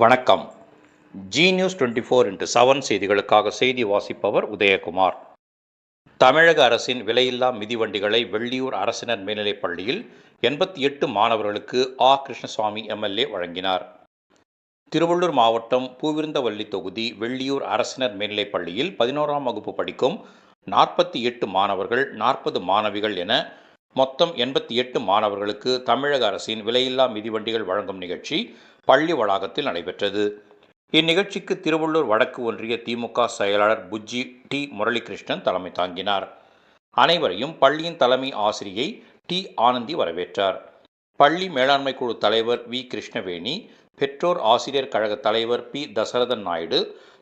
வணக்கம். Zee news twenty four into seven செய்திகளுக்காக செய்தி வாசிப்பவர் உதயகுமார். தமிழக அரசின் விலையில்லா மிதிவண்டிகளை வெள்ளியூர் அரசினர் மேல்நிலைப் பள்ளியில் எண்பத்தி எட்டு மாணவர்களுக்கு ஆ. கிருஷ்ணசுவாமி எம்எல்ஏ வழங்கினார். திருவள்ளூர் மாவட்டம் பூவிருந்தவல்லி தொகுதி வெள்ளியூர் அரசினர் மேல்நிலைப் பள்ளியில் பதினோராம் வகுப்பு படிக்கும் நாற்பத்தி எட்டு மாணவர்கள் நாற்பது மாணவிகள் என மொத்தம் எண்பத்தி எட்டு மாணவர்களுக்கு தமிழக அரசின் விலையில்லா மிதிவண்டிகள் வழங்கும் நிகழ்ச்சி பள்ளி வளாகத்தில் நடைபெற்றது. இந்நிகழ்ச்சிக்கு திருவள்ளூர் வடக்கு ஒன்றிய திமுக செயலாளர் புஜ்ஜி டி. முரளிகிருஷ்ணன் தலைமை தாங்கினார். அனைவரையும் பள்ளியின் தலைமை ஆசிரியை டி. ஆனந்தி வரவேற்றார். பள்ளி மேலாண்மை குழு தலைவர் வி. கிருஷ்ணவேணி பெற்றோர் ஆசிரியர் கழக தலைவர் பி. தசரதன் நாயுடு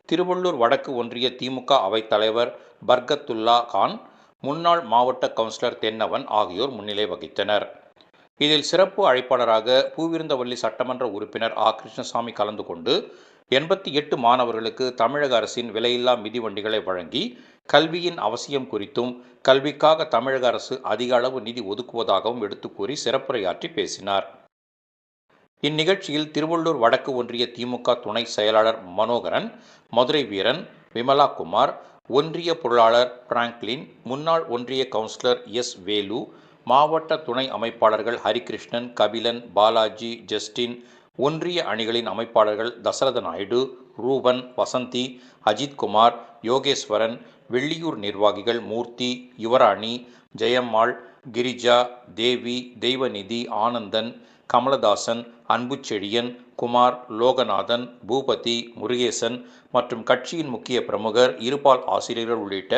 திருவள்ளூர் வடக்கு ஒன்றிய திமுக அவைத் தலைவர் பர்கத்துல்லா கான் முன்னாள் மாவட்ட கவுன்சிலர் தென்னவன் ஆகியோர் முன்னிலை வகித்தனர். இதில் சிறப்பு அழைப்பாளராக பூவிருந்தவல்லி சட்டமன்ற உறுப்பினர் ஆ. கிருஷ்ணசாமி கலந்து கொண்டு எண்பத்தி எட்டு மாணவர்களுக்கு தமிழக அரசின் விலையில்லா மிதிவண்டிகளை வழங்கி கல்வியின் அவசியம் குறித்தும் கல்விக்காக தமிழக அரசு அதிக அளவு நிதி ஒதுக்குவதாகவும் எடுத்துக் கூறி சிறப்புரையாற்றி பேசினார். இந்நிகழ்ச்சியில் திருவள்ளூர் வடக்கு ஒன்றிய திமுக துணை செயலாளர் மனோகரன் மதுரை வீரன் விமலா குமார் ஒன்றிய பொருளாளர் பிராங்க்லின் முன்னாள் ஒன்றிய கவுன்சிலர் எஸ். வேலு மாவட்ட துணை அமைப்பாளர்கள் ஹரிகிருஷ்ணன் கபிலன் பாலாஜி ஜஸ்டின் ஒன்றிய அணிகளின் அமைப்பாளர்கள் தசரத நாயுடு ரூபன் வசந்தி அஜித்குமார் யோகேஸ்வரன் வெள்ளியூர் நிர்வாகிகள் மூர்த்தி யுவராணி ஜெயம்மாள் கிரிஜா தேவி தெய்வநிதி ஆனந்தன் கமலதாசன் அன்புச்செழியன் குமார் லோகநாதன் பூபதி முருகேசன் மற்றும் கட்சியின் முக்கிய பிரமுகர் இருபால் ஆசிரியர்கள் உள்ளிட்ட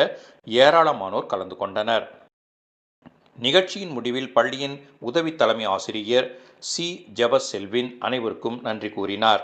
ஏராளமானோர் கலந்து கொண்டனர். நிகழ்ச்சியின் முடிவில் பள்ளியின் உதவி தலைமை ஆசிரியர் சி. ஜபஸ் செல்வின் அனைவருக்கும் நன்றி கூறினார்.